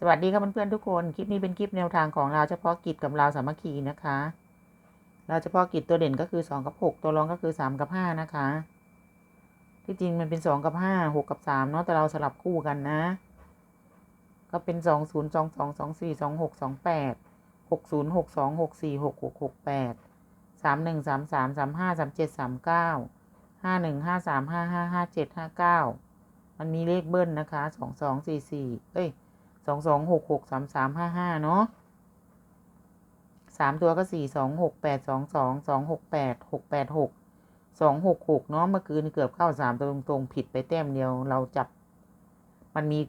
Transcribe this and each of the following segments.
สวัสดีครับเพื่อนๆทุกคน คลิปนี้เป็นคลิปแนวทางของเราเฉพาะกิจกับเราสามัคคีนะคะ เราเฉพาะกิจตัวเด่นก็คือสองกับหกตัวรองก็คือสามกับห้านะคะ ที่จริงมันเป็นสองกับห้าหกกับสามเนาะแต่เราสลับคู่กันนะ ก็เป็นสองศูนย์สองสองสองสี่สองหกสองแปดหกศูนย์หกสองหกสี่หกหกหกแปดสามหนึ่งสามสามสามห้าสามเจ็ดสามเก้าห้าหนึ่งห้าสามห้าห้าห้าเจ็ดห้าเก้ามันมีเลขเบิ้ลนะคะสองสองสี่สี่เอ้ย สองสองหกหกสามสามห้าห้าเนาะสามตัวก็สี่สองหกแปดสองสองสองหกแปดหกแปดหกสองหกหกเนาะเมื่อคืนเกือบเข้าสามตัวตรงๆผิดไปแต้มเดียวเราจับ มันมี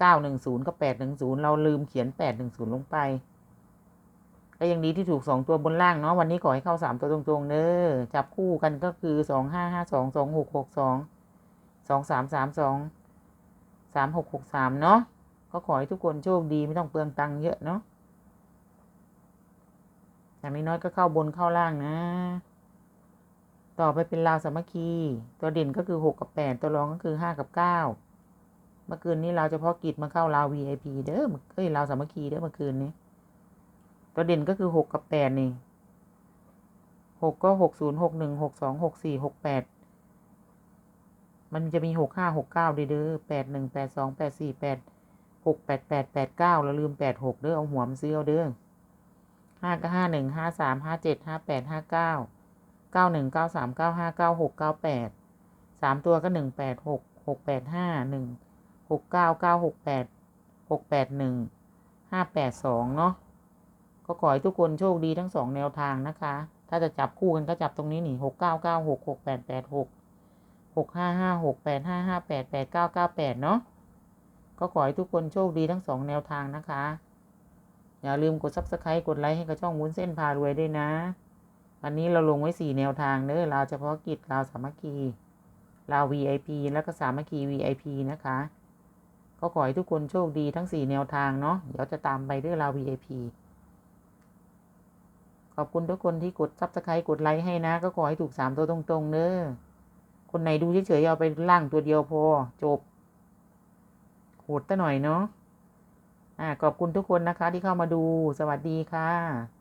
เก้าหนึ่งศูนย์กับแปดหนึ่งศูนย์เราลืมเขียนแปดหนึ่งศูนย์ลงไปก็ยังดีที่ถูกสองตัวบนล่างเนาะวันนี้ขอให้เข้าสามตัวตรงๆเด้อจับคู่กันก็คือสองห้าห้าสองสองหกหกสองสองสามสามสองสามหกหกสามเนาะ ก็ขอให้ทุกคนโชคดีไม่ต้องเปลืองตังค์เยอะเนาะอย่างน้อยๆก็เข้าบนเข้าล่างนะ ต่อไปเป็นราวสามัคคี ตัวเด่นก็คือหกกับแปดตัวรองก็คือห้ากับเก้าเมื่อคืนนี้เราเฉพาะกิจมาเข้าราว VIP เด้อเอ้ยราวสามัคคีเด้อเมื่อคืนนี้ ตัวเด่นก็คือหกกับแปดนี่หกก็หกศูนย์หกหนึ่งหกสองหกสี่หกแปดมันจะมีหกห้าหกเก้าเด้อแปดหนึ่งแปดสองแปดสี่แปด หกแปดแปดแปดเก้าเราลืมแปดหกเด้อเอาหัวมันซื้อเอาเด้อห้าก็ห้าหนึ่งห้าสามห้าเจ็ดห้าแปดห้าเก้าเก้าหนึ่งเก้าสามเก้าห้าเก้าหกเก้าแปดสามตัวก็หนึ่งแปดหกหกแปดห้าหนึ่งหกเก้าเก้าหกแปดหกแปดหนึ่งห้าแปดสองเนาะก็ขอให้ทุกคนโชคดีทั้งสองแนวทางนะคะ ถ้าจะจับคู่กันก็จับตรงนี้นี่หกเก้าเก้าหกหกแปดแปดหกหกห้าห้าหกแปดห้าห้าแปดแปดเก้าเก้าแปดเนาะ ก็ขอให้ทุกคนโชคดีทั้งสองแนวทางนะคะ อย่าลืมกด subscribe กดไลค์ให้กับช่องวุ้นเส้นพารวยด้วยนะ วันนี้เราลงไว้สี่แนวทางเน้อเราวเฉพาะกิจเราวสามัคคีเราว VIP แล้วก็สามัคคี VIP นะคะ ก็ขอให้ทุกคนโชคดีทั้งสี่แนวทางเนาะเดี๋ยวจะตามไปด้วยเราว VIP ขอบคุณทุกคนที่กด subscribe กดไลค์ให้นะ ก็ขอให้ถูกสามตัวตรงๆเน้อคนไหนดูเฉยๆเอาไปล่างตัวเดียวพอจบ โหดซะหน่อยเนาะอ่าขอบคุณทุกคนนะคะที่เข้ามาดูสวัสดีค่ะ